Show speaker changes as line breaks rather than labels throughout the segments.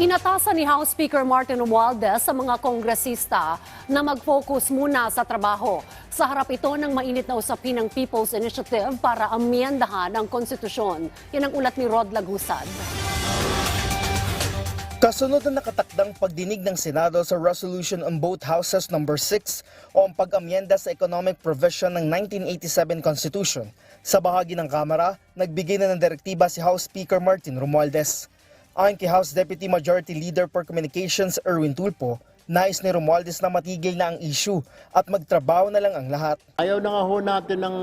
Inatasan ni House Speaker Martin Romualdez sa mga kongresista na mag-focus muna sa trabaho. Sa harap ito ng mainit na usapin ng People's Initiative para amyendahan ang konstitusyon. Yan ang ulat ni Rod Lagusad.
Kasunod na nakatakdang pagdinig ng Senado sa Resolution on both Houses number 6 o ang pag-amyenda sa economic provision ng 1987 Constitution. Sa bahagi ng Kamara, nagbigay na ng direktiba si House Speaker Martin Romualdez. Ayon kay House Deputy Majority Leader for Communications Erwin Tulpo, nais ni Romualdez na matigil na ang issue at magtrabaho na lang ang lahat.
Ayaw na nga ho natin ng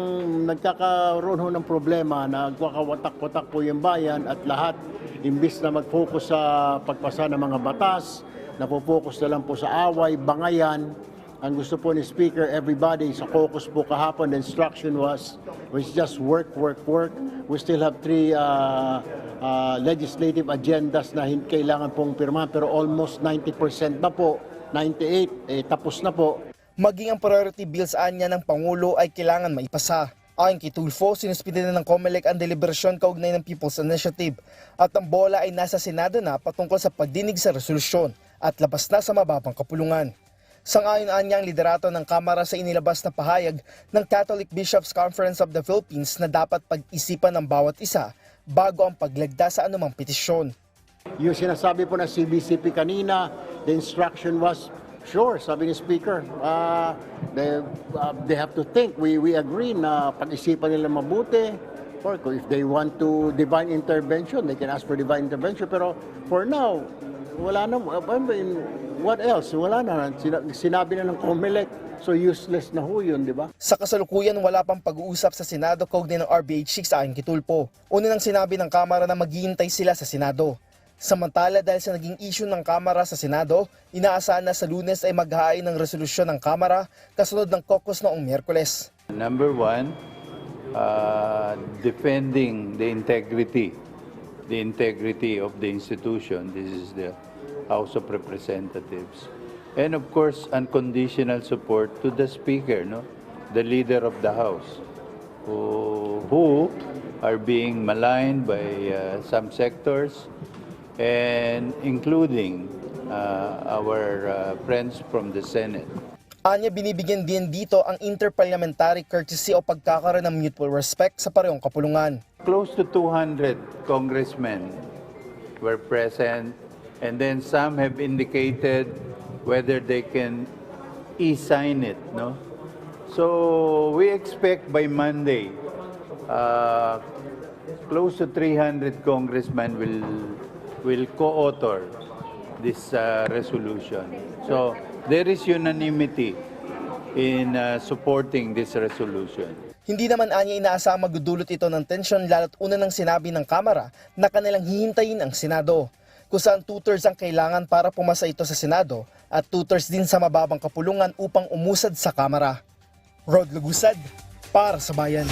nagkakaroon ho ng problema na nagkakawatak-watak po yung bayan at lahat imbis na mag-focus sa pagpasa ng mga batas, napofocus na lang po sa away, bangayan. Ang gusto po ni Speaker, everybody sa caucus po kahapon, the instruction was, was just work, work, work. We still have three uh, legislative agendas na hin- kailangan pong pirmahan pero almost 90% na po, 98, eh, tapos na po.
Maging ang priority bills anya ng Pangulo ay kailangan maipasa. Ayon kay Tulfo, sinuspindi na ng COMELEC ang deliberasyon kaugnay ng People's Initiative at ang bola ay nasa Senado na patungkol sa pagdinig sa resolusyon at labas na sa mababang kapulungan. Sangayon anya ang liderato ng Kamara sa inilabas na pahayag ng Catholic Bishops Conference of the Philippines na dapat pag-isipan ng bawat isa bago ang paglagda sa anumang petisyon.
Yung sinasabi po ng CBCP kanina, the instruction was, sure, sabi ni Speaker, uh, they, uh, they have to think. We, we agree na pag-isipan nila mabuti. Or if they want to divine intervention, they can ask for divine intervention. Pero for now, wala na. What else? Wala na. Sina- Sinabi na ng COMELEC, so useless na ho yun, di ba?
Sa kasalukuyan, wala pang pag-uusap sa Senado kaugnay ng RBH 6 ayon kay Tulpo. Una nang sinabi ng Kamara na maghihintay sila sa Senado. Samantala dahil sa naging issue ng Kamara sa Senado, inaasahan na sa lunes ay maghahain ng resolusyon ng Kamara kasunod ng caucus noong Miyerkules.
Number one, uh, defending the integrity, the integrity of the institution. This is the House of Representatives. And of course, unconditional support to the Speaker, no? the leader of the House, who, who are being maligned by uh, some sectors, and including uh, our uh, friends from the Senate.
Anya binibigyan din dito ang interparliamentary courtesy o pagkakaroon ng mutual respect sa parehong kapulungan.
Close to 200 congressmen were present, and then some have indicated whether they can e-sign it, no? So we expect by Monday, uh, close to 300 congressmen will will co-author this uh, resolution. So there is unanimity in uh, supporting this resolution.
Hindi naman anya inaasang magdudulot ito ng tensyon lalo't una nang sinabi ng Kamara na kanilang hihintayin ang Senado. Kung saan two-thirds ang kailangan para pumasa ito sa Senado at two-thirds din sa mababang kapulungan upang umusad sa Kamara. Rod Lugusad, para sa Bayan.